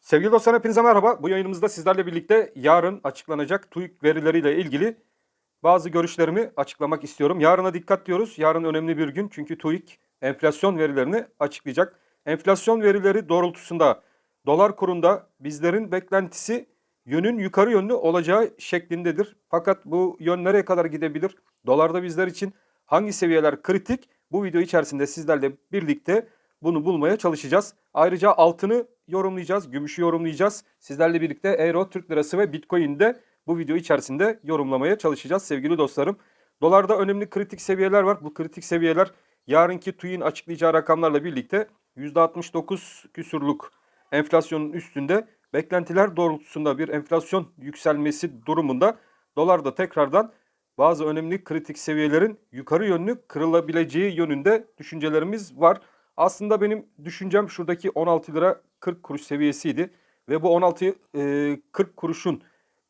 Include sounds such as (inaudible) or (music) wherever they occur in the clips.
Sevgili dostlar hepinize merhaba. Bu yayınımızda sizlerle birlikte yarın açıklanacak TÜİK verileriyle ilgili bazı görüşlerimi açıklamak istiyorum. Yarına dikkat diyoruz. Yarın önemli bir gün çünkü TÜİK enflasyon verilerini açıklayacak. Enflasyon verileri doğrultusunda dolar kurunda bizlerin beklentisi yönün yukarı yönlü olacağı şeklindedir. Fakat bu yön nereye kadar gidebilir? Dolarda bizler için hangi seviyeler kritik? Bu video içerisinde sizlerle birlikte bunu bulmaya çalışacağız. Ayrıca altını yorumlayacağız, gümüşü yorumlayacağız. Sizlerle birlikte Euro, Türk Lirası ve Bitcoin'i de bu video içerisinde yorumlamaya çalışacağız sevgili dostlarım. Dolarda önemli kritik seviyeler var. Bu kritik seviyeler yarınki TÜİ'nin açıklayacağı rakamlarla birlikte %69 küsurluk enflasyonun üstünde beklentiler doğrultusunda bir enflasyon yükselmesi durumunda dolarda tekrardan bazı önemli kritik seviyelerin yukarı yönlü kırılabileceği yönünde düşüncelerimiz var. Aslında benim düşüncem şuradaki 16 lira 40 kuruş seviyesiydi ve bu 16 e, 40 kuruşun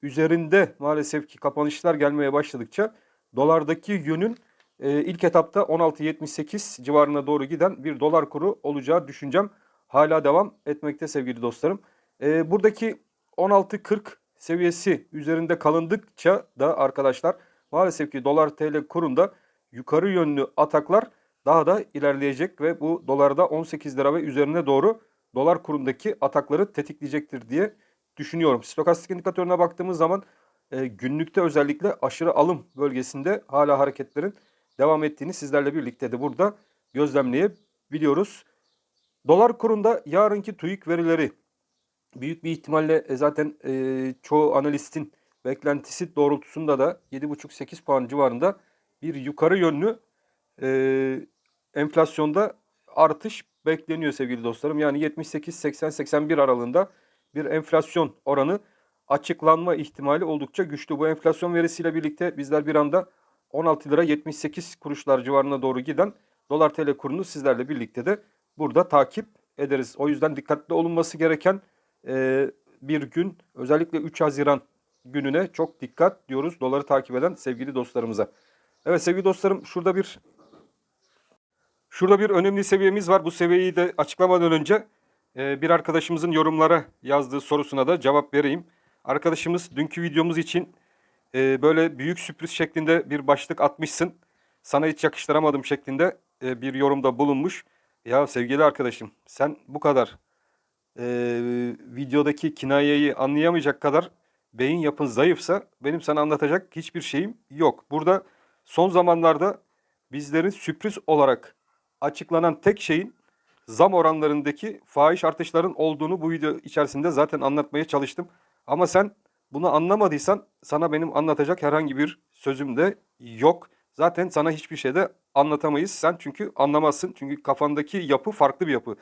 üzerinde maalesef ki kapanışlar gelmeye başladıkça dolardaki yönün e, ilk etapta 16.78 civarına doğru giden bir dolar kuru olacağı düşüncem hala devam etmekte sevgili dostlarım. E, buradaki 16.40 seviyesi üzerinde kalındıkça da arkadaşlar maalesef ki dolar TL kurunda yukarı yönlü ataklar daha da ilerleyecek ve bu dolarda 18 lira ve üzerine doğru dolar kurundaki atakları tetikleyecektir diye düşünüyorum. Stokastik indikatörüne baktığımız zaman e, günlükte özellikle aşırı alım bölgesinde hala hareketlerin devam ettiğini sizlerle birlikte de burada gözlemleyebiliyoruz. Dolar kurunda yarınki TÜİK verileri büyük bir ihtimalle e, zaten e, çoğu analistin beklentisi doğrultusunda da 7,5-8 puan civarında bir yukarı yönlü e, enflasyonda artış bekleniyor sevgili dostlarım. Yani 78-80-81 aralığında bir enflasyon oranı açıklanma ihtimali oldukça güçlü. Bu enflasyon verisiyle birlikte bizler bir anda 16 lira 78 kuruşlar civarına doğru giden dolar TL kurunu sizlerle birlikte de burada takip ederiz. O yüzden dikkatli olunması gereken e, bir gün özellikle 3 Haziran gününe çok dikkat diyoruz doları takip eden sevgili dostlarımıza. Evet sevgili dostlarım şurada bir Şurada bir önemli seviyemiz var. Bu seviyeyi de açıklamadan önce e, bir arkadaşımızın yorumlara yazdığı sorusuna da cevap vereyim. Arkadaşımız dünkü videomuz için e, böyle büyük sürpriz şeklinde bir başlık atmışsın. Sana hiç yakıştıramadım şeklinde e, bir yorumda bulunmuş. Ya sevgili arkadaşım sen bu kadar e, videodaki kinayeyi anlayamayacak kadar beyin yapın zayıfsa benim sana anlatacak hiçbir şeyim yok. Burada son zamanlarda bizlerin sürpriz olarak açıklanan tek şeyin zam oranlarındaki fahiş artışların olduğunu bu video içerisinde zaten anlatmaya çalıştım. Ama sen bunu anlamadıysan sana benim anlatacak herhangi bir sözüm de yok. Zaten sana hiçbir şey de anlatamayız. Sen çünkü anlamazsın. Çünkü kafandaki yapı farklı bir yapı.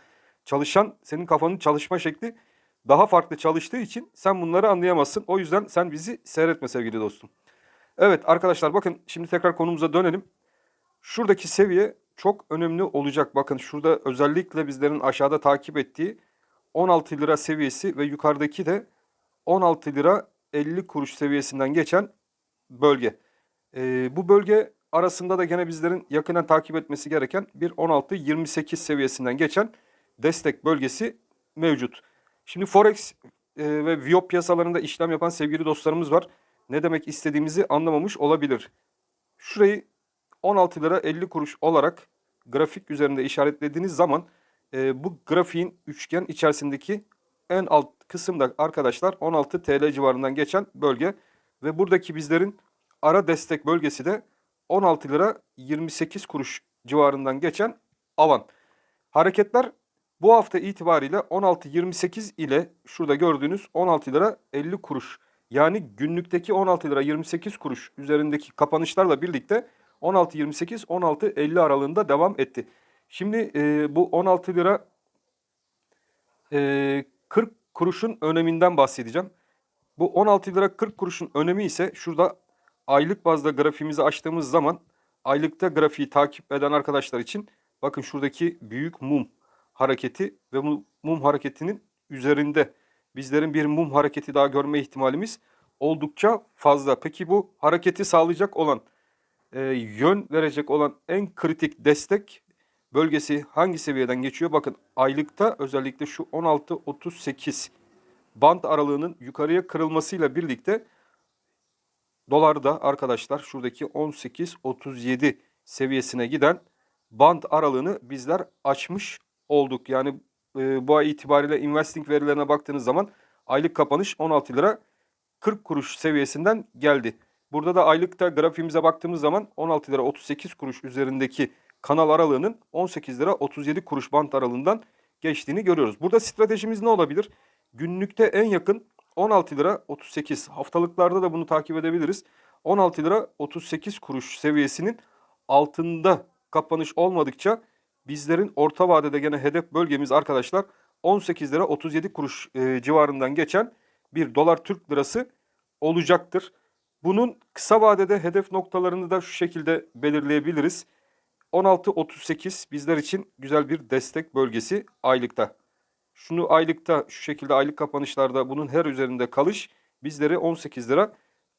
Çalışan senin kafanın çalışma şekli daha farklı çalıştığı için sen bunları anlayamazsın. O yüzden sen bizi seyretme sevgili dostum. Evet arkadaşlar bakın şimdi tekrar konumuza dönelim. Şuradaki seviye çok önemli olacak. Bakın şurada özellikle bizlerin aşağıda takip ettiği 16 lira seviyesi ve yukarıdaki de 16 lira 50 kuruş seviyesinden geçen bölge. Ee, bu bölge arasında da gene bizlerin yakından takip etmesi gereken bir 16-28 seviyesinden geçen destek bölgesi mevcut. Şimdi Forex e, ve Viyop piyasalarında işlem yapan sevgili dostlarımız var. Ne demek istediğimizi anlamamış olabilir. Şurayı 16 lira 50 kuruş olarak grafik üzerinde işaretlediğiniz zaman e, bu grafiğin üçgen içerisindeki en alt kısımda arkadaşlar 16 TL civarından geçen bölge ve buradaki bizlerin ara destek bölgesi de 16 lira 28 kuruş civarından geçen alan. Hareketler bu hafta itibariyle 16.28 ile şurada gördüğünüz 16 lira 50 kuruş yani günlükteki 16 lira 28 kuruş üzerindeki kapanışlarla birlikte 16.28 16.50 aralığında devam etti. Şimdi e, bu 16 lira e, 40 kuruşun öneminden bahsedeceğim. Bu 16 lira 40 kuruşun önemi ise şurada aylık bazda grafiğimizi açtığımız zaman aylıkta grafiği takip eden arkadaşlar için bakın şuradaki büyük mum hareketi ve bu mum hareketinin üzerinde bizlerin bir mum hareketi daha görme ihtimalimiz oldukça fazla. Peki bu hareketi sağlayacak olan, e, yön verecek olan en kritik destek bölgesi hangi seviyeden geçiyor? Bakın aylıkta özellikle şu 16-38 band aralığının yukarıya kırılmasıyla birlikte dolarda arkadaşlar şuradaki 18-37 seviyesine giden band aralığını bizler açmış olduk. Yani e, bu ay itibariyle investing verilerine baktığınız zaman aylık kapanış 16 lira 40 kuruş seviyesinden geldi. Burada da aylıkta grafiğimize baktığımız zaman 16 lira 38 kuruş üzerindeki kanal aralığının 18 lira 37 kuruş bant aralığından geçtiğini görüyoruz. Burada stratejimiz ne olabilir? Günlükte en yakın 16 lira 38 haftalıklarda da bunu takip edebiliriz. 16 lira 38 kuruş seviyesinin altında kapanış olmadıkça bizlerin orta vadede gene hedef bölgemiz arkadaşlar 18 lira 37 kuruş e, civarından geçen bir dolar Türk lirası olacaktır. Bunun kısa vadede hedef noktalarını da şu şekilde belirleyebiliriz. 16.38 bizler için güzel bir destek bölgesi aylıkta. Şunu aylıkta şu şekilde aylık kapanışlarda bunun her üzerinde kalış bizleri 18 lira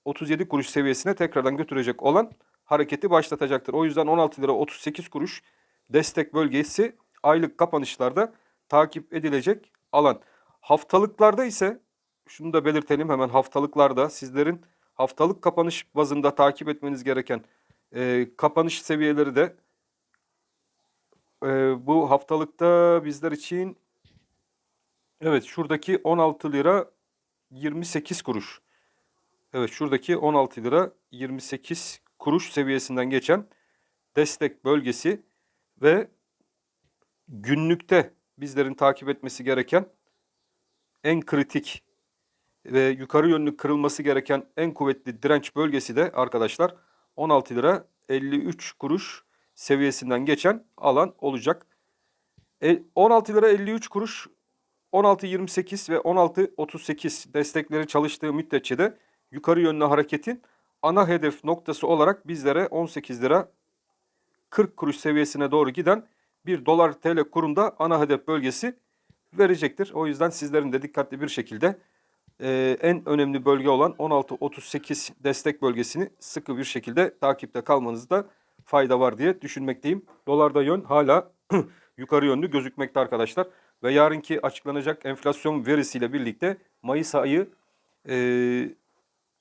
37 kuruş seviyesine tekrardan götürecek olan hareketi başlatacaktır. O yüzden 16 lira 38 kuruş destek bölgesi aylık kapanışlarda takip edilecek alan. Haftalıklarda ise şunu da belirtelim hemen haftalıklarda sizlerin haftalık kapanış bazında takip etmeniz gereken e, kapanış seviyeleri de e, bu haftalıkta bizler için evet şuradaki 16 lira 28 kuruş. Evet şuradaki 16 lira 28 kuruş seviyesinden geçen destek bölgesi ve günlükte bizlerin takip etmesi gereken en kritik ve yukarı yönlü kırılması gereken en kuvvetli direnç bölgesi de arkadaşlar 16 lira 53 kuruş seviyesinden geçen alan olacak. E, 16 lira 53 kuruş 16.28 ve 16.38 destekleri çalıştığı müddetçe de yukarı yönlü hareketin ana hedef noktası olarak bizlere 18 lira 40 kuruş seviyesine doğru giden bir dolar TL kurunda ana hedef bölgesi verecektir. O yüzden sizlerin de dikkatli bir şekilde e, en önemli bölge olan 16.38 destek bölgesini sıkı bir şekilde takipte kalmanızda fayda var diye düşünmekteyim. Dolarda yön hala (clears throat) yukarı yönlü gözükmekte arkadaşlar. Ve yarınki açıklanacak enflasyon verisiyle birlikte Mayıs ayı e,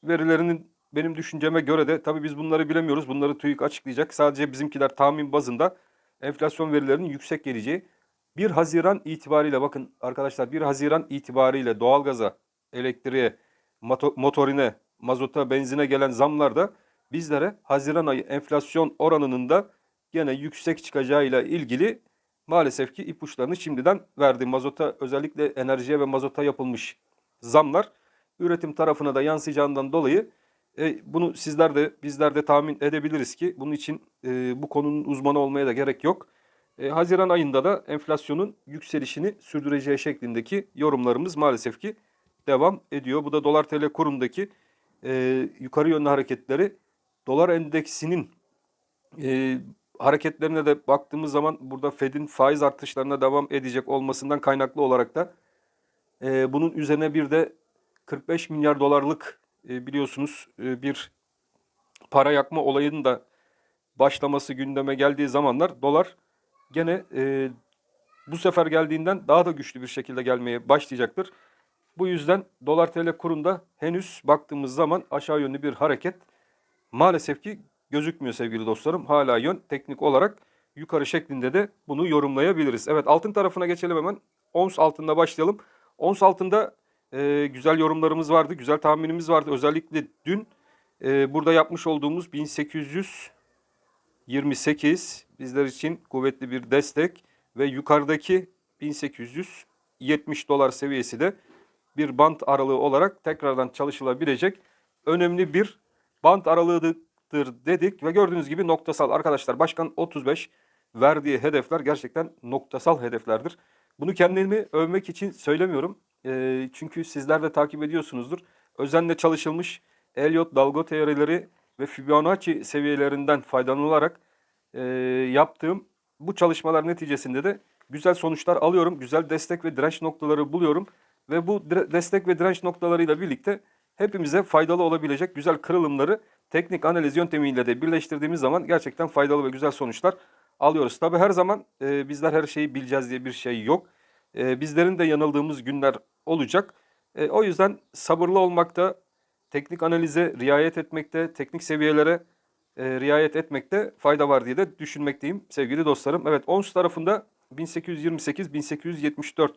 verilerinin benim düşünceme göre de tabii biz bunları bilemiyoruz. Bunları TÜİK açıklayacak. Sadece bizimkiler tahmin bazında enflasyon verilerinin yüksek geleceği. 1 Haziran itibariyle bakın arkadaşlar 1 Haziran itibariyle doğalgaza, elektriğe, motorine, mazota, benzine gelen zamlar da bizlere Haziran ayı enflasyon oranının da gene yüksek çıkacağıyla ilgili maalesef ki ipuçlarını şimdiden verdi. Mazota özellikle enerjiye ve mazota yapılmış zamlar üretim tarafına da yansıyacağından dolayı e, bunu sizler de bizler de tahmin edebiliriz ki bunun için e, bu konunun uzmanı olmaya da gerek yok. E, Haziran ayında da enflasyonun yükselişini sürdüreceği şeklindeki yorumlarımız maalesef ki devam ediyor. Bu da dolar tl kurundaki e, yukarı yönlü hareketleri dolar endeksinin e, hareketlerine de baktığımız zaman burada Fed'in faiz artışlarına devam edecek olmasından kaynaklı olarak da e, bunun üzerine bir de 45 milyar dolarlık e, biliyorsunuz e, bir para yakma olayının da başlaması gündeme geldiği zamanlar dolar gene e, bu sefer geldiğinden daha da güçlü bir şekilde gelmeye başlayacaktır. Bu yüzden dolar tl kurunda henüz baktığımız zaman aşağı yönlü bir hareket maalesef ki gözükmüyor sevgili dostlarım. Hala yön teknik olarak yukarı şeklinde de bunu yorumlayabiliriz. Evet altın tarafına geçelim hemen. Ons altında başlayalım. Ons altında e, güzel yorumlarımız vardı, güzel tahminimiz vardı. Özellikle dün e, burada yapmış olduğumuz 1828 bizler için kuvvetli bir destek ve yukarıdaki 1870 dolar seviyesi de bir bant aralığı olarak tekrardan çalışılabilecek önemli bir bant aralığıdır dedik ve gördüğünüz gibi noktasal arkadaşlar başkan 35 verdiği hedefler gerçekten noktasal hedeflerdir. Bunu kendimi övmek için söylemiyorum. E, çünkü sizler de takip ediyorsunuzdur. Özenle çalışılmış Elliot dalga teorileri ve Fibonacci seviyelerinden faydalanılarak e, yaptığım bu çalışmalar neticesinde de güzel sonuçlar alıyorum. Güzel destek ve direnç noktaları buluyorum. Ve bu destek ve direnç noktalarıyla birlikte hepimize faydalı olabilecek güzel kırılımları teknik analiz yöntemiyle de birleştirdiğimiz zaman gerçekten faydalı ve güzel sonuçlar alıyoruz. Tabi her zaman e, bizler her şeyi bileceğiz diye bir şey yok. E, bizlerin de yanıldığımız günler olacak. E, o yüzden sabırlı olmakta, teknik analize riayet etmekte, teknik seviyelere e, riayet etmekte fayda var diye de düşünmekteyim sevgili dostlarım. Evet ONS tarafında 1828-1874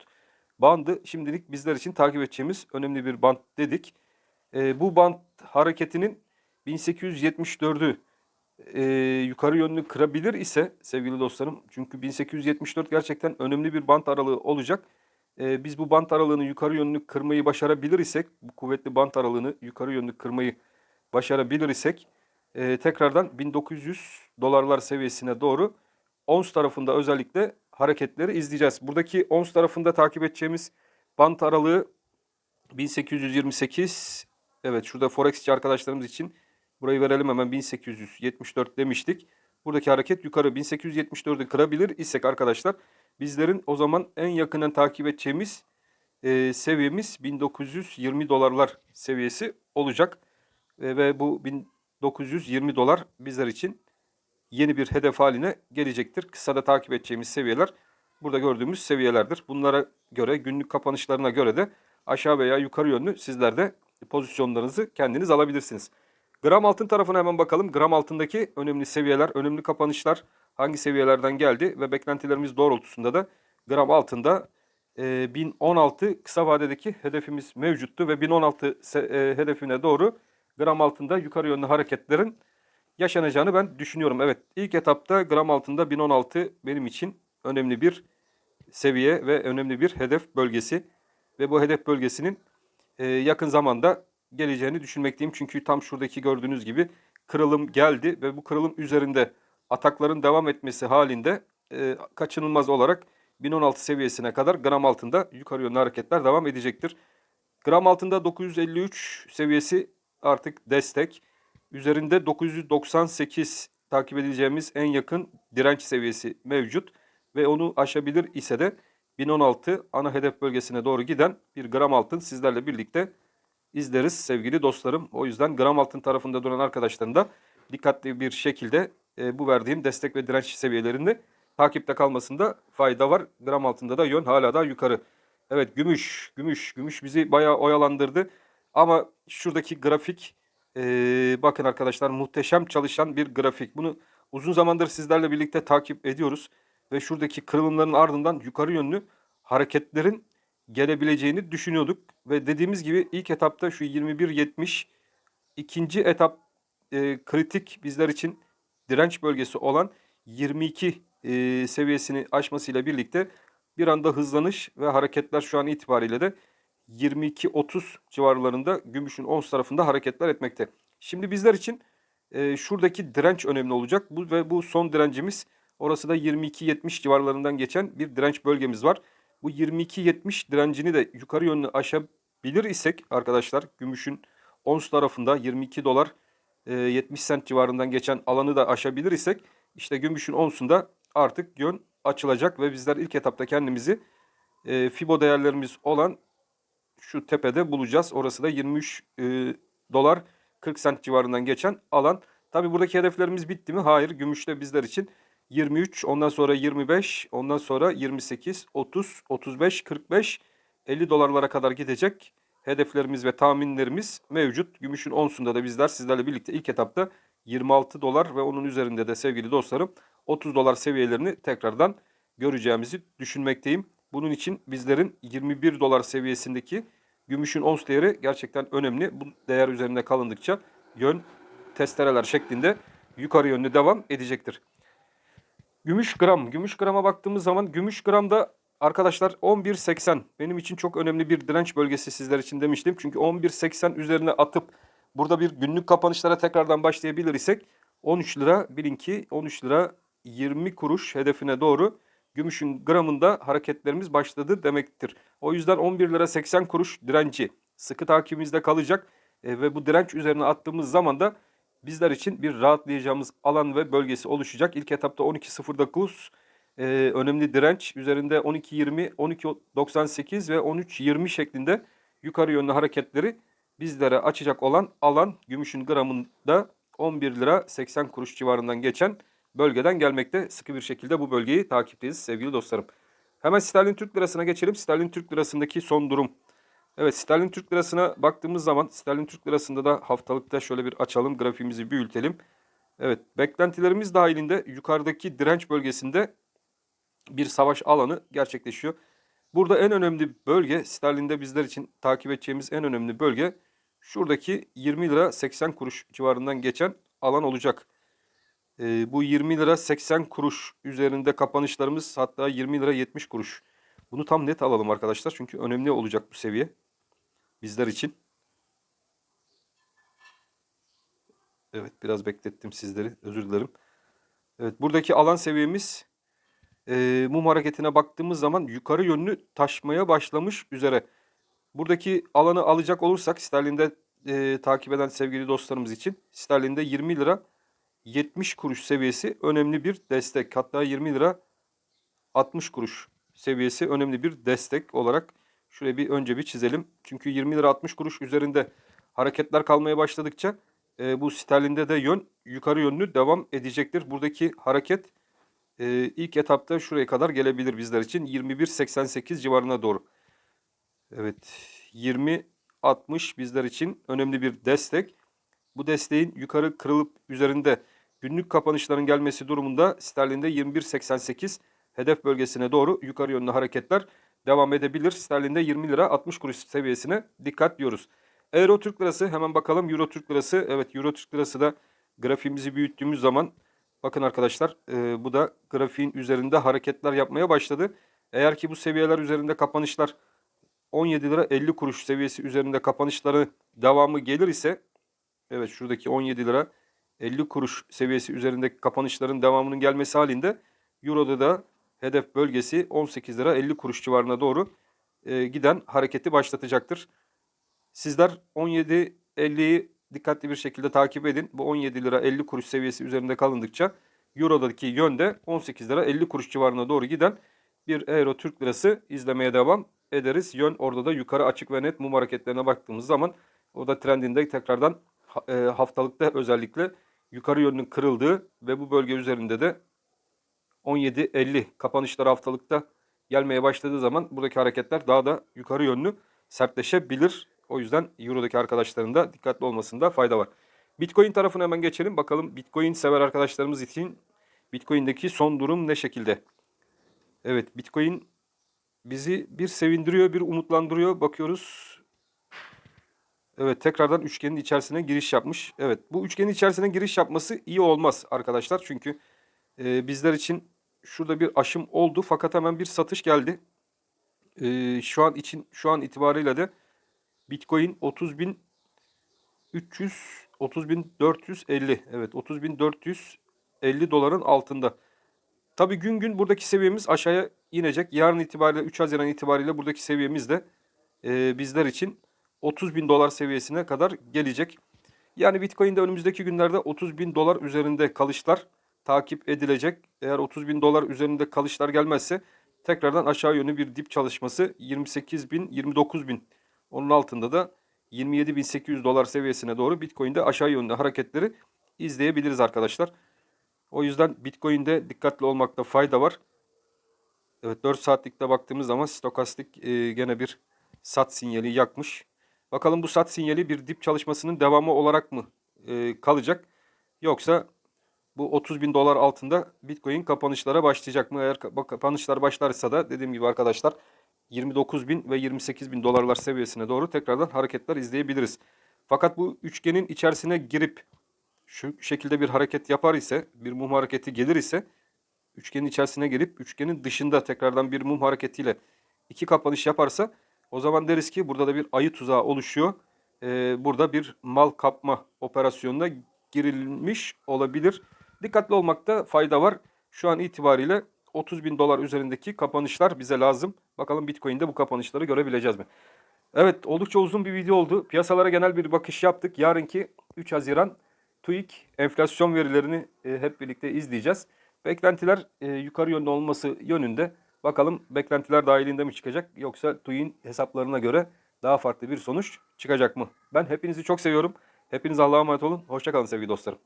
bandı şimdilik bizler için takip edeceğimiz önemli bir band dedik. E, bu band hareketinin 1874'ü e, yukarı yönlü kırabilir ise sevgili dostlarım çünkü 1874 gerçekten önemli bir bant aralığı olacak. E, biz bu bant aralığını yukarı yönlü kırmayı başarabilir isek bu kuvvetli bant aralığını yukarı yönlü kırmayı başarabilir isek e, tekrardan 1900 dolarlar seviyesine doğru ons tarafında özellikle hareketleri izleyeceğiz. Buradaki ons tarafında takip edeceğimiz bant aralığı 1828 evet şurada forexçi arkadaşlarımız için burayı verelim hemen 1874 demiştik. Buradaki hareket yukarı 1874'ü kırabilir isek arkadaşlar bizlerin o zaman en yakından takip edeceğimiz e, seviyemiz 1920 dolarlar seviyesi olacak. E, ve bu 1920 dolar bizler için yeni bir hedef haline gelecektir. Kısada takip edeceğimiz seviyeler burada gördüğümüz seviyelerdir. Bunlara göre günlük kapanışlarına göre de aşağı veya yukarı yönlü sizler de pozisyonlarınızı kendiniz alabilirsiniz. Gram altın tarafına hemen bakalım. Gram altındaki önemli seviyeler, önemli kapanışlar hangi seviyelerden geldi ve beklentilerimiz doğrultusunda da gram altında e, 1016 kısa vadedeki hedefimiz mevcuttu ve 1016 se- e, hedefine doğru gram altında yukarı yönlü hareketlerin yaşanacağını ben düşünüyorum. Evet ilk etapta gram altında 1016 benim için önemli bir seviye ve önemli bir hedef bölgesi. Ve bu hedef bölgesinin e, yakın zamanda geleceğini düşünmekteyim. Çünkü tam şuradaki gördüğünüz gibi kırılım geldi ve bu kırılım üzerinde atakların devam etmesi halinde e, kaçınılmaz olarak 1016 seviyesine kadar gram altında yukarı yönlü hareketler devam edecektir. Gram altında 953 seviyesi artık destek. Üzerinde 998 takip edeceğimiz en yakın direnç seviyesi mevcut. Ve onu aşabilir ise de 1016 ana hedef bölgesine doğru giden bir gram altın sizlerle birlikte izleriz sevgili dostlarım. O yüzden gram altın tarafında duran arkadaşların da dikkatli bir şekilde e, bu verdiğim destek ve direnç seviyelerini takipte kalmasında fayda var. Gram altında da yön hala da yukarı. Evet gümüş, gümüş, gümüş bizi bayağı oyalandırdı. Ama şuradaki grafik e, bakın arkadaşlar muhteşem çalışan bir grafik. Bunu uzun zamandır sizlerle birlikte takip ediyoruz. Ve şuradaki kırılımların ardından yukarı yönlü hareketlerin gelebileceğini düşünüyorduk. Ve dediğimiz gibi ilk etapta şu 21.70 ikinci etap e, kritik bizler için direnç bölgesi olan 22 e, seviyesini aşmasıyla birlikte bir anda hızlanış ve hareketler şu an itibariyle de 22-30 civarlarında gümüşün ons tarafında hareketler etmekte. Şimdi bizler için e, şuradaki direnç önemli olacak. Bu ve bu son direncimiz orası da 22-70 civarlarından geçen bir direnç bölgemiz var. Bu 22-70 direncini de yukarı yönlü aşabilir isek arkadaşlar gümüşün ons tarafında 22 dolar e, 70 sent civarından geçen alanı da aşabilir isek işte gümüşün onsunda artık yön açılacak ve bizler ilk etapta kendimizi e, Fibo değerlerimiz olan şu tepede bulacağız. Orası da 23 e, dolar 40 sent civarından geçen alan. Tabi buradaki hedeflerimiz bitti mi? Hayır. Gümüşte bizler için 23, ondan sonra 25, ondan sonra 28, 30, 35, 45, 50 dolarlara kadar gidecek hedeflerimiz ve tahminlerimiz mevcut. Gümüşün onsunda da bizler sizlerle birlikte ilk etapta 26 dolar ve onun üzerinde de sevgili dostlarım 30 dolar seviyelerini tekrardan göreceğimizi düşünmekteyim. Bunun için bizlerin 21 dolar seviyesindeki gümüşün ons değeri gerçekten önemli. Bu değer üzerinde kalındıkça yön testereler şeklinde yukarı yönlü devam edecektir. Gümüş gram. Gümüş grama baktığımız zaman gümüş gramda arkadaşlar 11.80 benim için çok önemli bir direnç bölgesi sizler için demiştim. Çünkü 11.80 üzerine atıp burada bir günlük kapanışlara tekrardan başlayabilir isek 13 lira bilin ki 13 lira 20 kuruş hedefine doğru gümüşün gramında hareketlerimiz başladı demektir. O yüzden 11 lira 80 kuruş direnci sıkı takibimizde kalacak E, ve bu direnç üzerine attığımız zaman da bizler için bir rahatlayacağımız alan ve bölgesi oluşacak. İlk etapta 12.09 e, önemli direnç üzerinde 12.20, 12.98 ve 13.20 şeklinde yukarı yönlü hareketleri bizlere açacak olan alan gümüşün gramında 11 lira 80 kuruş civarından geçen bölgeden gelmekte. Sıkı bir şekilde bu bölgeyi takipteyiz sevgili dostlarım. Hemen sterlin Türk lirasına geçelim. Sterlin Türk lirasındaki son durum. Evet sterlin Türk lirasına baktığımız zaman sterlin Türk lirasında da haftalıkta şöyle bir açalım grafiğimizi büyütelim. Evet beklentilerimiz dahilinde yukarıdaki direnç bölgesinde bir savaş alanı gerçekleşiyor. Burada en önemli bölge sterlinde bizler için takip edeceğimiz en önemli bölge şuradaki 20 lira 80 kuruş civarından geçen alan olacak. Ee, bu 20 lira 80 kuruş üzerinde kapanışlarımız hatta 20 lira 70 kuruş. Bunu tam net alalım arkadaşlar çünkü önemli olacak bu seviye bizler için. Evet biraz beklettim sizleri özür dilerim. Evet buradaki alan seviyemiz e, mum hareketine baktığımız zaman yukarı yönlü taşmaya başlamış üzere. Buradaki alanı alacak olursak sterlinde e, takip eden sevgili dostlarımız için sterlinde 20 lira 70 kuruş seviyesi önemli bir destek. Hatta 20 lira 60 kuruş seviyesi önemli bir destek olarak şuraya bir önce bir çizelim. Çünkü 20 lira 60 kuruş üzerinde hareketler kalmaya başladıkça e, bu sterlinde de yön yukarı yönlü devam edecektir. Buradaki hareket e, ilk etapta şuraya kadar gelebilir bizler için 21.88 civarına doğru. Evet 20.60 bizler için önemli bir destek. Bu desteğin yukarı kırılıp üzerinde günlük kapanışların gelmesi durumunda sterlinde 21.88 hedef bölgesine doğru yukarı yönlü hareketler devam edebilir. Sterlinde 20 lira 60 kuruş seviyesine dikkat diyoruz. Euro Türk Lirası hemen bakalım. Euro Türk Lirası evet Euro Türk Lirası da grafiğimizi büyüttüğümüz zaman bakın arkadaşlar e, bu da grafiğin üzerinde hareketler yapmaya başladı. Eğer ki bu seviyeler üzerinde kapanışlar 17 lira 50 kuruş seviyesi üzerinde kapanışları devamı gelir ise evet şuradaki 17 lira 50 kuruş seviyesi üzerindeki kapanışların devamının gelmesi halinde Euro'da da hedef bölgesi 18 lira 50 kuruş civarına doğru e, giden hareketi başlatacaktır. Sizler 17.50'yi dikkatli bir şekilde takip edin. Bu 17 lira 50 kuruş seviyesi üzerinde kalındıkça Euro'daki yönde 18 lira 50 kuruş civarına doğru giden bir Euro Türk Lirası izlemeye devam ederiz. Yön orada da yukarı açık ve net mum hareketlerine baktığımız zaman o da trendinde tekrardan e, haftalıkta özellikle yukarı yönünün kırıldığı ve bu bölge üzerinde de 17.50 kapanışlar haftalıkta gelmeye başladığı zaman buradaki hareketler daha da yukarı yönlü sertleşebilir. O yüzden Euro'daki arkadaşların da dikkatli olmasında fayda var. Bitcoin tarafına hemen geçelim. Bakalım Bitcoin sever arkadaşlarımız için Bitcoin'deki son durum ne şekilde? Evet Bitcoin bizi bir sevindiriyor, bir umutlandırıyor. Bakıyoruz. Evet tekrardan üçgenin içerisine giriş yapmış. Evet bu üçgenin içerisine giriş yapması iyi olmaz arkadaşlar. Çünkü e, bizler için şurada bir aşım oldu fakat hemen bir satış geldi. E, şu an için şu an itibariyle de Bitcoin 30.300 30.450 evet 30.450 doların altında. Tabi gün gün buradaki seviyemiz aşağıya inecek. Yarın itibariyle 3 Haziran itibariyle buradaki seviyemiz de e, bizler için 30 bin dolar seviyesine kadar gelecek. Yani Bitcoin'de önümüzdeki günlerde 30 bin dolar üzerinde kalışlar takip edilecek. Eğer 30 bin dolar üzerinde kalışlar gelmezse tekrardan aşağı yönlü bir dip çalışması 28 bin 29 bin onun altında da 27.800 dolar seviyesine doğru Bitcoin'de aşağı yönlü hareketleri izleyebiliriz arkadaşlar. O yüzden Bitcoin'de dikkatli olmakta fayda var. Evet 4 saatlikte baktığımız zaman stokastik e, gene bir sat sinyali yakmış. Bakalım bu sat sinyali bir dip çalışmasının devamı olarak mı e, kalacak? Yoksa bu 30 bin dolar altında Bitcoin kapanışlara başlayacak mı? Eğer kapanışlar başlarsa da dediğim gibi arkadaşlar 29 bin ve 28 bin dolarlar seviyesine doğru tekrardan hareketler izleyebiliriz. Fakat bu üçgenin içerisine girip şu şekilde bir hareket yapar ise, bir mum hareketi gelir ise üçgenin içerisine girip üçgenin dışında tekrardan bir mum hareketiyle iki kapanış yaparsa o zaman deriz ki burada da bir ayı tuzağı oluşuyor. Ee, burada bir mal kapma operasyonuna girilmiş olabilir. Dikkatli olmakta fayda var. Şu an itibariyle 30 bin dolar üzerindeki kapanışlar bize lazım. Bakalım Bitcoin'de bu kapanışları görebileceğiz mi? Evet oldukça uzun bir video oldu. Piyasalara genel bir bakış yaptık. Yarınki 3 Haziran TÜİK enflasyon verilerini e, hep birlikte izleyeceğiz. Beklentiler e, yukarı yönde olması yönünde. Bakalım beklentiler dahilinde mi çıkacak yoksa TÜİK'in hesaplarına göre daha farklı bir sonuç çıkacak mı? Ben hepinizi çok seviyorum. Hepiniz Allah'a emanet olun. Hoşçakalın sevgili dostlarım.